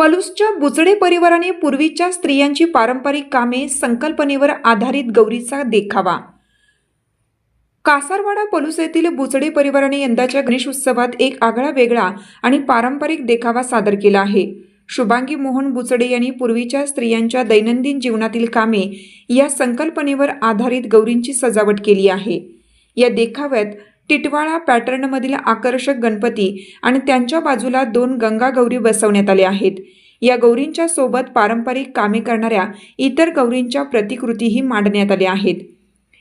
पलूसच्या बुचडे परिवाराने पूर्वीच्या स्त्रियांची पारंपरिक कामे संकल्पनेवर आधारित गौरीचा देखावा. कासारवाडा पलूस येथील बुचडे परिवाराने यंदाच्या गणेश उत्सवात एक आगळा वेगळा आणि पारंपरिक देखावा सादर केला आहे. शुभांगी मोहन बुचडे यांनी पूर्वीच्या स्त्रियांच्या दैनंदिन जीवनातील कामे या संकल्पनेवर आधारित गौरींची सजावट केली आहे. या देखाव्यात टिटवाळा पॅटर्नमधील आकर्षक गणपती आणि त्यांच्या बाजूला दोन गंगा गौरी बसवण्यात आल्या आहेत. या गौरींच्या सोबत पारंपरिक कामे करणाऱ्या इतर गौरींच्या प्रतिकृतीही मांडण्यात आल्या आहेत.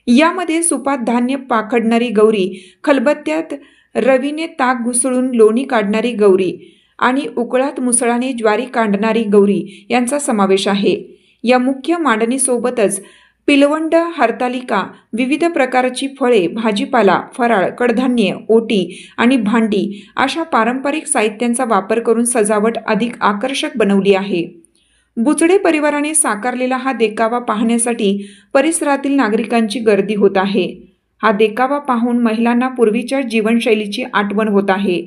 यामध्ये सुपात धान्य पाखडणारी गौरी खलबत्त्यात रवीने ताक घुसळून लोणी काढणारी गौरी आणि उकळात मुसळाने ज्वारी काढणारी गौरी यांचा समावेश आहे. या मुख्य मांडणीसोबतच पिलवंड हरतालिका विविध प्रकारची फळे भाजीपाला फराळ कडधान्ये ओटी आणि भांडी अशा पारंपरिक साहित्यांचा वापर करून सजावट अधिक आकर्षक बनवली आहे. बुचडे परिवाराने साकारलेला हा देखावा पाहण्यासाठी परिसरातील नागरिकांची गर्दी होत आहे. हा देखावा पाहून महिलांना पूर्वीच्या जीवनशैलीची आठवण होत आहे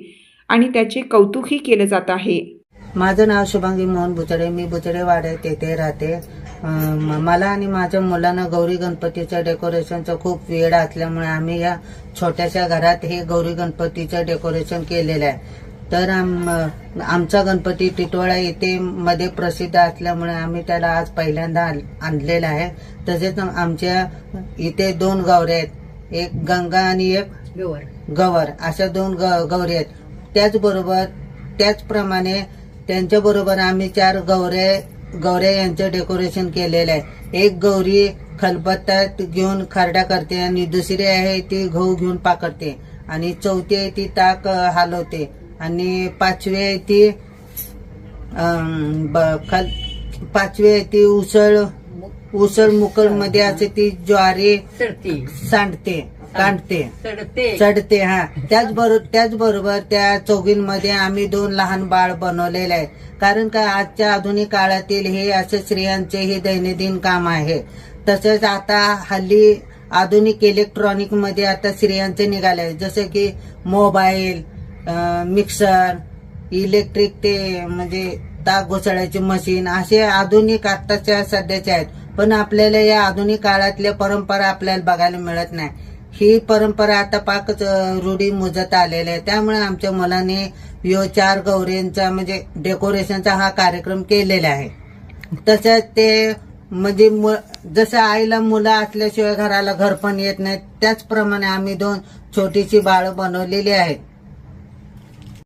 आणि त्याचे कौतुकही केले जात आहे. माझं नाव शुभांगी मोहन बुचडे. मी बुचडे वाड्यात येथे राहते. मला आणि माझ्या मुलांना गौरी गणपतीच्या डेकोरेशनचा खूप वेळ असल्यामुळे आम्ही या छोट्याशा घरात हे गौरी गणपतीचं डेकोरेशन केलेलं आहे. तर आम आमचा गणपती टिटवाळा येथे मध्ये प्रसिद्ध असल्यामुळे आम्ही त्याला आज पहिल्यांदा आण- आणलेला आहे. तसेच आमच्या इथे दोन गौऱ्या आहेत. एक गंगा आणि एक गवर. अशा दोन ग- गौरी आहेत. त्याचबरोबर त्याचप्रमाणे त्यांच्याबरोबर आम्ही चार गौऱ्या गौऱ्या यांचं डेकोरेशन केलेलं आहे. एक गौरी खलबत्तात घेऊन खारडा करते आणि दुसरी आहे ती गहू घेऊन पाकडते आणि चौथी आहे ती ताक हलवते. आणि पाचवी आहे ती खाल पाचवी आहे ती उसळ उसळ मुकळमध्ये असे ती ज्वारी सांडते. काढते. चढते. चढते हा. त्याचबरोबर त्याचबरोबर त्या चौघींमध्ये आम्ही दोन लहान बाळ बनवलेले आहे. कारण का आजच्या आधुनिक काळातील हे असे स्त्रियांचे हे दैनंदिन काम आहे. तसेच आता हल्ली आधुनिक इलेक्ट्रॉनिकमध्ये आता स्त्रियांचे निघाले. जसं की मोबाईल मिक्सर इलेक्ट्रिक ते म्हणजे ताक घोसाळ्याची मशीन असे आधुनिक आत्ताच्या सध्याचे आहेत. पण आपल्याला या आधुनिक काळातल्या परंपरा आपल्याला बघायला मिळत नाही. ही परंपरा आता पाकच रूढी मुजत आलेल्या आहे. त्यामुळे आमच्या मुलांनी यो चार गौरींचा म्हणजे डेकोरेशनचा हा कार्यक्रम केलेला आहे. तसंच ते म्हणजे मु- जसं आईला मुलं असल्याशिवाय घराला घर पण येत नाही त्याचप्रमाणे आम्ही दोन छोटीशी बाळं बनवलेली आहेत.